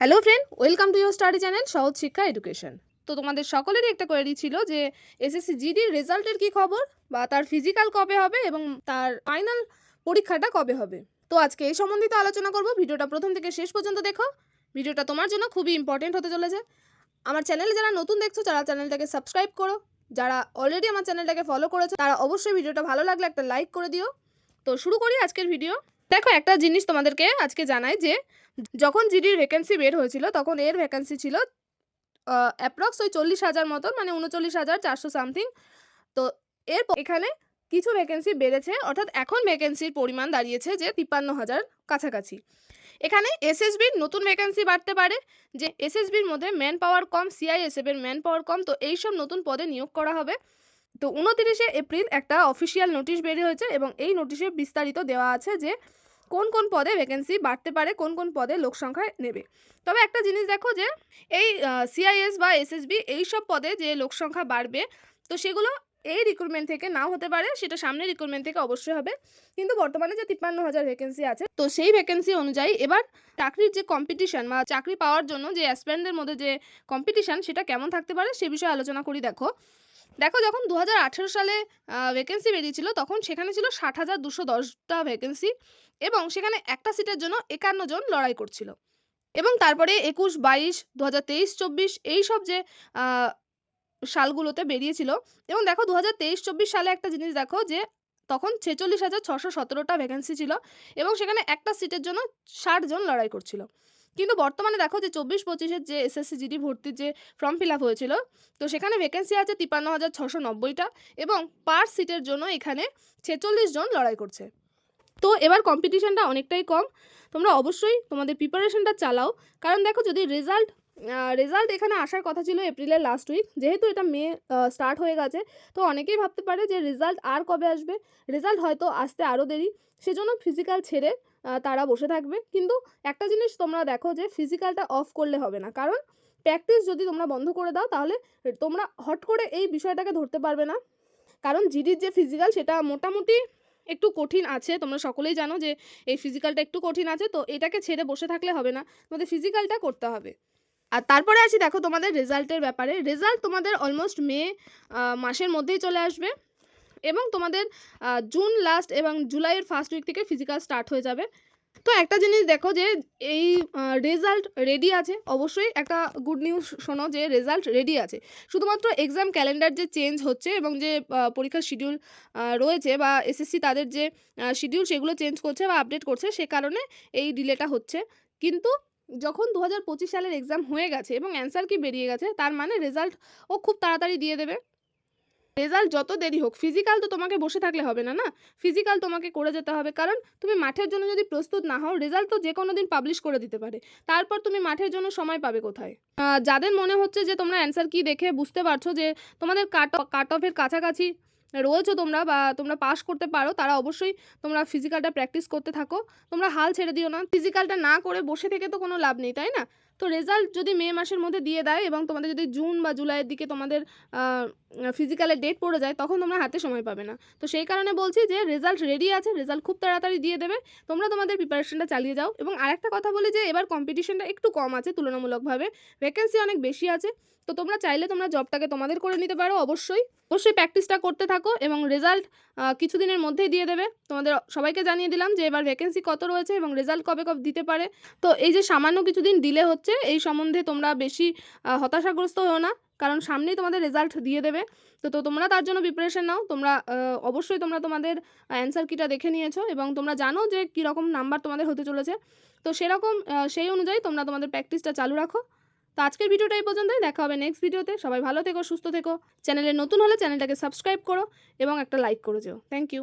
Hello friend welcome to your study channel Sahaj Shiksha education তো তোমাদের সকলেরই একটা কোয়েরি ছিল যে এসএসসি জিডির রেজাল্টের কি খবর? বা তার ফিজিক্যাল কবে হবে এবং তার ফাইনাল পরীক্ষাটা কবে হবে? তো আজকে এই সম্বন্ধিত আলোচনা করব। ভিডিওটা প্রথম থেকে শেষ পর্যন্ত দেখো। ভিডিওটা তোমার জন্য খুবই ইম্পর্টেন্ট হতে চলেছে। আমার চ্যানেলে যারা নতুন দেখছ, তারা চ্যানেলটাকে সাবস্ক্রাইব করো। যারা অলরেডি আমার চ্যানেলটাকে ফলো করেছ, তারা অবশ্যই ভিডিওটা ভালো লাগলে একটা লাইক করে দিও। তো শুরু করি আজকের ভিডিও দেখো, একটা জিনিস তোমাদেরকে আজকে জানাই যে, যখন জিডির ভ্যাকেন্সি বের হয়েছিল, তখন এর ভ্যাকেন্সি ছিল অ্যাপ্রক্স ওই চল্লিশ হাজার মতন মানে উনচল্লিশ হাজার চারশো সামথিং তো এর এখানে কিছু ভ্যাকেন্সি বেড়েছে, অর্থাৎ এখন ভ্যাকেন্সির পরিমাণ দাঁড়িয়েছে যে তিপ্পান্ন হাজার কাছাকাছি। এখানে এসএসবির নতুন ভ্যাকেন্সি বাড়তে পারে, যে এসএসবির মধ্যে ম্যান পাওয়ার কম সিআইএসএফের ম্যান পাওয়ার কম, তো এইসব নতুন পদে নিয়োগ করা হবে। তো উনতিরিশে এপ্রিল একটা অফিসিয়াল নোটিশ বেরিয়ে হয়েছে এবং এই নোটিশে বিস্তারিত দেওয়া আছে যে কোন কোন পদে ভ্যাকেন্সি বাড়তে পারে, কোন কোন পদে লোক সংখ্যা নেবে। তবে একটা জিনিস দেখো যে এই সিআইএস বা এসএসবি এই সব পদে যে লোক সংখ্যা বাড়বে, তো সেগুলো এই রিক্রুটমেন্ট থেকে নাও হতে পারে, সেটা সামনের রিক্রুটমেন্ট থেকে অবশ্যই হবে। কিন্তু বর্তমানে যে তিপ্পান্ন হাজার ভ্যাকেন্সি আছে, তো সেই ভ্যাকেন্সি অনুযায়ী এবার চাকরির যে কম্পিটিশন বা চাকরি পাওয়ার জন্য যে অ্যাসপ্যান্ডের মধ্যে যে কম্পিটিশন সেটা কেমন থাকতে পারে, সে বিষয়ে আলোচনা করি, দেখো। দেখো যখন দু হাজার আঠেরো সালে ভ্যাকেন্সি বেরিয়েছিল, তখন সেখানে ছিল ষাট হাজার দুশো দশটা ভ্যাকেন্সি এবং সেখানে একটা সিটের জন্য একান্ন জন লড়াই করছিল। এবং তারপরে একুশ, বাইশ দু হাজার তেইশ, চব্বিশ এই সব যে সালগুলোতে বেরিয়েছিল এবং দেখো দু হাজার তেইশ, চব্বিশ সালে একটা জিনিস দেখো যে, তখন ছেচল্লিশ হাজার ছশো সতেরোটা ভ্যাকেন্সি ছিল এবং সেখানে একটা সিটের জন্য ষাট জন লড়াই করছিল। কিন্তু বর্তমানে দেখো যে চব্বিশ পঁচিশের যে এসএসসি জিডি ভর্তির যে ফর্ম ফিল আপ হয়েছিল, তো সেখানে ভ্যাকেন্সি আছে তিপ্পান্ন হাজার ছশো নব্বইটা এবং পার সিটের জন্য এখানে ছেচল্লিশ জন লড়াই করছে। তো এবার কম্পিটিশানটা অনেকটাই কম। তোমরা অবশ্যই তোমাদের প্রিপারেশনটা চালাও। কারণ দেখো যদি রেজাল্ট রেজাল্ট এখানে আসার কথা ছিল এপ্রিলের লাস্ট উইক যেহেতু এটা মে স্টার্ট হয়ে গেছে, তো অনেকেই ভাবতে পারে যে রেজাল্ট আর কবে আসবে? রেজাল্ট হয়তো আসতে আরও দেরি, সেজন্য ফিজিক্যাল ছেড়ে তারা বসে থাকবে কিন্তু একটা জিনিস তোমরা দেখো যে ফিজিক্যালটা অফ করলে হবে না। কারণ প্র্যাকটিস যদি তোমরা বন্ধ করে দাও, তাহলে তোমরা হট করে এই বিষয়টাকে ধরতে পারবে না। কারণ জিডির যে ফিজিক্যাল সেটা মোটামুটি একটু কঠিন আছে। তোমরা সকলেই জানো যে, এই ফিজিক্যালটা একটু কঠিন আছে। তো এটাকে ছেড়ে বসে থাকলে হবে না। তোমাদের ফিজিক্যালটা করতে হবে। আর তারপরে আসি, দেখো তোমাদের রেজাল্টের ব্যাপারে। রেজাল্ট তোমাদের অলমোস্ট মে মাসের মধ্যেই চলে আসবে। এবং তোমাদের জুন লাস্ট এবং জুলাইয়ের ফার্স্ট উইক থেকে ফিজিক্যাল স্টার্ট হয়ে যাবে। তো একটা জিনিস দেখো যে, এই রেজাল্ট রেডি আছে। অবশ্যই একটা গুড নিউজ শোনো যে রেজাল্ট রেডি আছে। শুধুমাত্র এক্সাম ক্যালেন্ডার যে চেঞ্জ হচ্ছে এবং যে পরীক্ষার শিডিউল রয়েছে বা এসএসসি তাদের যে শিডিউল সেগুলো চেঞ্জ করছে বা আপডেট করছে, সে কারণে এই ডিলেটা হচ্ছে। কিন্তু যখন দু হাজার পঁচিশ সালের এক্সাম হয়ে গেছে এবং অ্যান্সার কি বেরিয়ে গেছে, তার মানে রেজাল্ট ও খুব তাড়াতাড়ি দিয়ে দেবে। রেজাল্ট যত দেরি হোক ফিজিক্যাল তো তোমাকে বসে থাকলে হবে না না? ফিজিক্যাল তোমাকে করে যেতে হবে, কারণ তুমি মাঠের জন্য যদি প্রস্তুত না হও, রেজাল্ট তো যে কোনো দিন পাবলিশ করে দিতে পারে। তারপর তুমি মাঠের জন্য সময় পাবে কোথায়? যাদের মনে হচ্ছে যে তোমরা অ্যান্সার কি দেখে বুঝতে পারছ যে তোমাদের কাট কাট অফের কাছাকাছি রয়েছো তোমরা বা তোমরা পাস করতে পারো, তারা অবশ্যই তোমরা ফিজিক্যালটা প্র্যাকটিস করতে থাকো। তোমরা হাল ছেড়ে দিও না। ফিজিক্যালটা না করে বসে থেকে তো কোনো লাভ নেই, তাই না? তো রেজাল্ট যদি মে মাসের মধ্যে দিয়ে দেয় এবং তোমাদের যদি জুন বা জুলাইয়ের দিকে তোমাদের ফিজিক্যালের ডেট পড়ে যায়, তখন তোমরা হাতে সময় পাবে না। তো সেই কারণে বলছি যে রেজাল্ট রেডি আছে রেজাল্ট খুব তাড়াতাড়ি দিয়ে দেবে। তোমরা তোমাদের প্রিপারেশনটা চালিয়ে যাও। এবং আরেকটা কথা বলি যে এবার কম্পিটিশনটা একটু কম আছে তুলনামূলকভাবে। ভ্যাকেন্সি অনেক বেশি আছে। তো তোমরা চাইলে তোমরা জবটাকে তোমাদের করে নিতে পারো, অবশ্যই। অবশ্যই প্র্যাকটিসটা করতে থাকো। এবং রেজাল্ট কিছুদিনের মধ্যেই দিয়ে দেবে। তোমাদের সবাইকে জানিয়ে দিলাম যে এবার ভ্যাকেন্সি কত রয়েছে এবং রেজাল্ট কবে কবে, দিতে পারে। তো এই যে সামান্য কিছুদিন ডিলে হচ্ছে, এই সম্বন্ধে তোমরা বেশি হতাশাগ্রস্ত হও না, কারণ সামনেই তোমাদের রেজাল্ট দিয়ে দেবে। তো তো তোমরা তার জন্য প্রিপারেশন নাও। তোমরা অবশ্যই তোমরা তোমাদের অ্যান্সার কিটা দেখে নিয়েছো এবং তোমরা জানো যে কীরকম নাম্বার তোমাদের হতে চলেছে। তো সেরকম সেই অনুযায়ী তোমরা তোমাদের প্র্যাকটিসটা চালু রাখো। তো আজকের ভিডিওটা এই পর্যন্তই। দেখা হবে নেক্সট ভিডিওতে। সবাই ভালো থেকো, সুস্থ থেকো। চ্যানেলে নতুন হলে চ্যানেলটাকে সাবস্ক্রাইব করো এবং একটা লাইক করে যেও। Thank you